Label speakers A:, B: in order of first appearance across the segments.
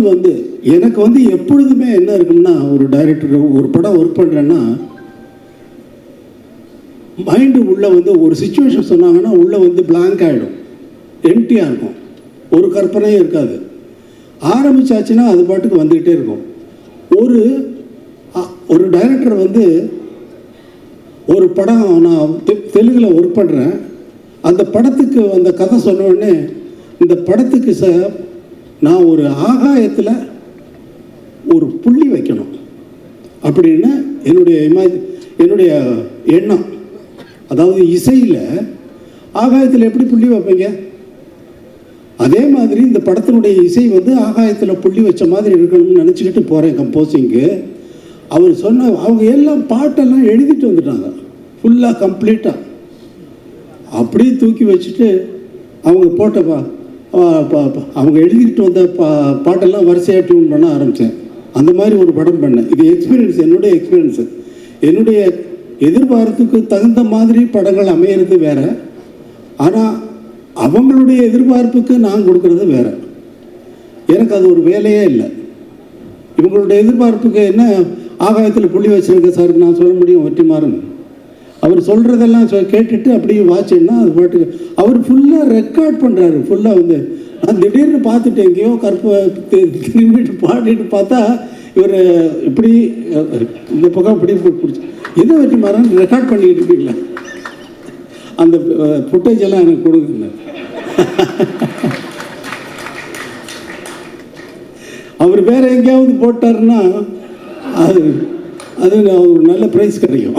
A: இன்னொன்று வந்து எனக்கு வந்து எப்பொழுதுமே என்ன இருக்குன்னா ஒரு டைரக்டர் ஒரு படம் ஒர்க் பண்ணுறேன்னா மைண்டு உள்ளே வந்து ஒரு சுச்சுவேஷன் சொன்னாங்கன்னா உள்ளே வந்து பிளாங்க் ஆகிடும் எம்டியாக இருக்கும். ஒரு கற்பனையும் இருக்காது. ஆரம்பிச்சாச்சுன்னா அது பாட்டுக்கு வந்துக்கிட்டே இருக்கும். ஒரு ஒரு டைரக்டர் வந்து ஒரு படம் நான் தெ- தெலுங்குல ஒர்க் பண்ணுறேன் அந்த படத்துக்கு அந்த கதை சொன்ன உடனே இந்த படத்துக்கு ச நான் ஒரு ஆகாயத்தில் ஒரு புள்ளி வைக்கணும். அப்படின்னு என்னுடைய இமேஜ் என்னுடைய எண்ணம். அதாவது இசையில் ஆகாயத்தில் எப்படி புள்ளி வைப்பீங்க? அதே மாதிரி இந்த படத்தினுடைய இசை வந்து ஆகாயத்தில் புள்ளி வச்ச மாதிரி இருக்கணும்னு நினச்சிக்கிட்டு போகிறேன் கம்போசிங்க்கு அவர் சொன்ன அவங்க எல்லாம் பாட்டெல்லாம் எழுதிட்டு வந்துட்டாங்க. ஃபுல்லாக கம்ப்ளீட்டாக அப்படியே தூக்கி வச்சுட்டு அவங்க போட்டப்பா அவங்க எழுதிட்டு வந்த பா பாட்டெல்லாம் வரிசையாக டியூன் பண்ண ஆரம்பித்தேன் அந்த மாதிரி ஒரு படம் பண்ணேன். இது எக்ஸ்பீரியன்ஸ் என்னுடைய எக்ஸ்பீரியன்ஸு என்னுடைய எதிர்பார்ப்புக்கு தகுந்த மாதிரி படங்கள் அமையிறது வேறு. ஆனால் அவங்களுடைய எதிர்பார்ப்புக்கு நான் கொடுக்குறது வேறு. எனக்கு அது ஒரு வேலையே இல்லை. இவங்களுடைய எதிர்பார்ப்புக்கு என்ன ஆகாயத்தில் புள்ளி வச்சுருக்க சார் நான் சொல்ல முடியும் வெற்றிமாறன் அவர் சொல்கிறதெல்லாம் கேட்டுட்டு அப்படியே வாட்சுன்னா அது பாட்டுக்கு அவர் ஃபுல்லாக ரெக்கார்ட் பண்ணுறாரு ஃபுல்லாக வந்து. நான் திடீர்னு பார்த்துட்டு எங்கேயோ கற்ப திரும்பிட்டு பாடிட்டு பார்த்தா இவர் இப்படி இந்த பக்கம் இப்படி பிடிச்சி எதை வெற்றிமாறன் ரெக்கார்ட் பண்ணிக்கிட்டு இருக்கீங்களா? அந்த ஃபுட்டேஜ் எல்லாம் எனக்கு கொடுங்க. அவர் வேற எங்கேயாவது போட்டாருன்னா அது அது ஒரு நல்ல ப்ரைஸ் கிடைக்கும்.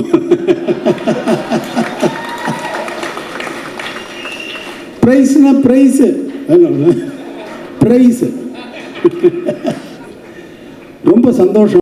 A: ப்ரைஸ்னா ப்ரைஸு ப்ரைஸு ரொம்ப சந்தோஷம்.